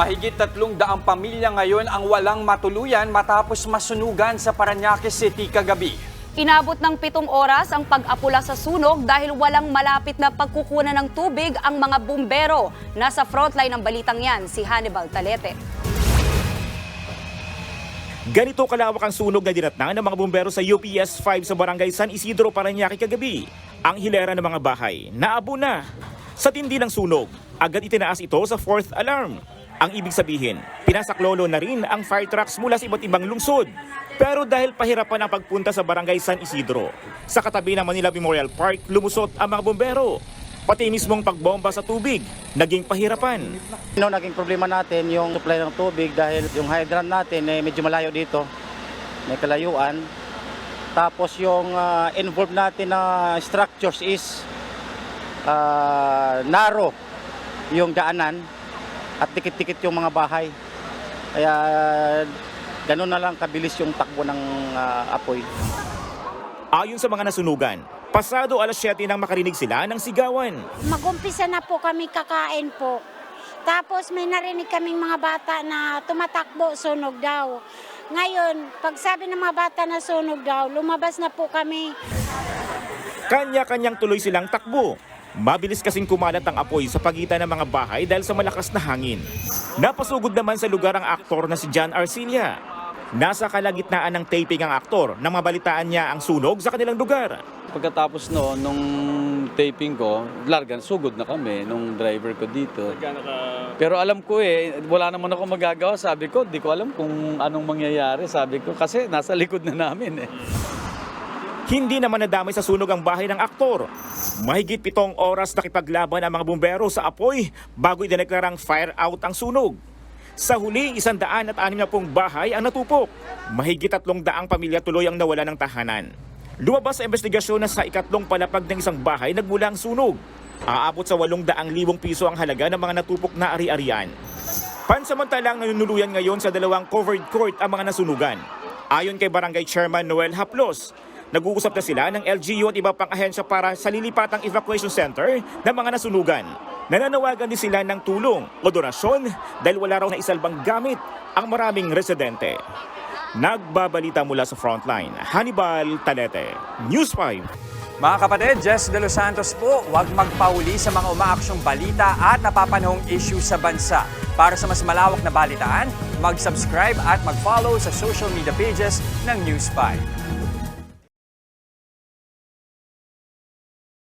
Mahigit tatlong daang pamilya ngayon ang walang matuluyan matapos masunugan sa Paranaque City kagabi. Inabot ng pitong oras ang pag-apula sa sunog dahil walang malapit na pagkukunan ng tubig ang mga bumbero. Nasa frontline ng balitang yan, si Hannibal Talete. Ganito kalawak ang sunog na dinatnan ng mga bumbero sa UPS 5 sa barangay San Isidro, Parañaque kagabi. Ang hilera ng mga bahay naabo na. Sa tindi ng sunog, agad itinaas ito sa fourth alarm. Ang ibig sabihin, pinasaklolo na rin ang fire trucks mula sa iba't ibang lungsod. Pero dahil pahirapan ang pagpunta sa barangay San Isidro, sa katabi ng Manila Memorial Park, lumusot ang mga bumbero. Pati mismong pagbomba sa tubig, naging pahirapan. No, naging problema natin yung supply ng tubig dahil yung hydrant natin eh, medyo malayo dito. May kalayuan. Tapos yung ah, involved natin na structures is ah, narrow yung daanan at tikit-tikit yung mga bahay. Kaya ganun na lang kabilis yung takbo ng ah, apoy. Ayon sa mga nasunugan, pasado alas 7 nang makarinig sila ng sigawan. Magumpisa na po kami kakain po. Tapos may narinig kaming mga bata na tumatakbo, sunog daw. Ngayon, pag sabi ng mga bata na sunog daw, lumabas na po kami. Kanya-kanyang tuloy silang takbo. Mabilis kasing kumalat ang apoy sa pagitan ng mga bahay dahil sa malakas na hangin. Napasugod naman sa lugar ang aktor na si John Arcilia. Nasa kalagitnaan ng taping ang aktor nang mabalitaan niya ang sunog sa kanilang lugar. Pagkatapos noon, nung taping ko, largan, sugod na kami nung driver ko dito. Pero alam ko eh, wala naman ako magagawa. Sabi ko, di ko alam kung anong mangyayari. Sabi ko, kasi nasa likod na namin eh. Hindi naman nadamay sa sunog ang bahay ng aktor. Mahigit pitong oras nakipaglaban ang mga bumbero sa apoy bago idineklarang fire out ang sunog. Sa huli, isandaan at anim na pong bahay ang natupok. Mahigit tatlong daang pamilya tuloy ang nawala ng tahanan. Lumabas sa investigasyon na sa ikatlong palapag ng isang bahay nagmula ang sunog. Aabot sa walong daang libong piso ang halaga ng mga natupok na ari-arian. Pansamantalang nanunuluyan ngayon sa dalawang covered court ang mga nasunugan. Ayon kay Barangay Chairman Noel Haplos, nag-uusap na sila ng LGU at iba pang ahensya para sa lilipatang evacuation center ng mga nasunugan. Nananawagan din sila ng tulong o donasyon dahil wala raw na isalbang gamit ang maraming residente. Nagbabalita mula sa frontline, Hannibal Talete, News 5. Mga kapatid, Jess De Los Santos po, huwag magpauli sa mga umaaksyong balita at napapanahong issue sa bansa. Para sa mas malawak na balitaan, mag-subscribe at mag-follow sa social media pages ng News 5.